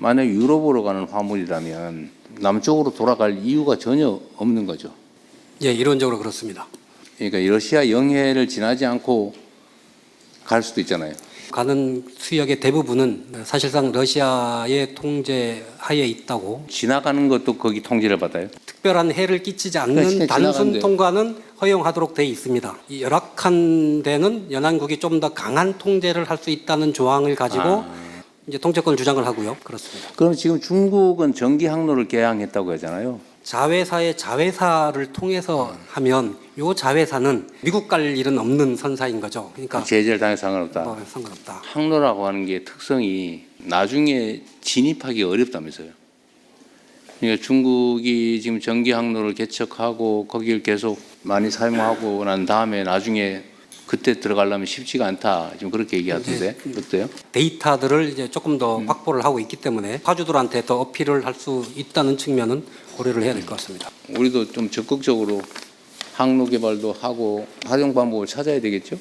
만약 유럽으로 가는 화물이라면 남쪽으로 돌아갈 이유가 전혀 없는 거죠. 예, 이론적으로 그렇습니다. 그러니까 러시아 영해를 지나지 않고 갈 수도 있잖아요. 가는 수역의 대부분은 사실상 러시아의 통제 하에 있다고 지나가는 것도 거기 통제를 받아요. 특별한 해를 끼치지 않는 그러니까 단순. 통과는 허용하도록 돼 있습니다. 이 열악한 데는 연안국이 좀 더 강한 통제를 할 수 있다는 조항을 가지고 아. 이제 통제권을 주장을 하고요. 그렇습니다. 그럼 지금 중국은 전기 항로를 개항했다고 하잖아요. 자회사의 자회사를 통해서 하면 요 자회사는 미국 갈 일은 없는 선사인 거죠. 그러니까 제재를 당해 상관없다. 뭐 상관없다. 항로라고 하는 게 특성이 나중에 진입하기 어렵다면서요. 그러니까 중국이 지금 전기 항로를 개척하고 거기를 계속 많이 사용하고 난 다음에 나중에 그때 들어가려면 쉽지가 않다. 지금 그렇게 얘기하던데 어때요? 데이터들을 이제 조금 더 확보를 하고 있기 때문에 가주들한테 더 어필을 할 수 있다는 측면은 고려를 해야 될 것 같습니다. 우리도 좀 적극적으로 항로 개발도 하고 활용 방법을 찾아야 되겠죠.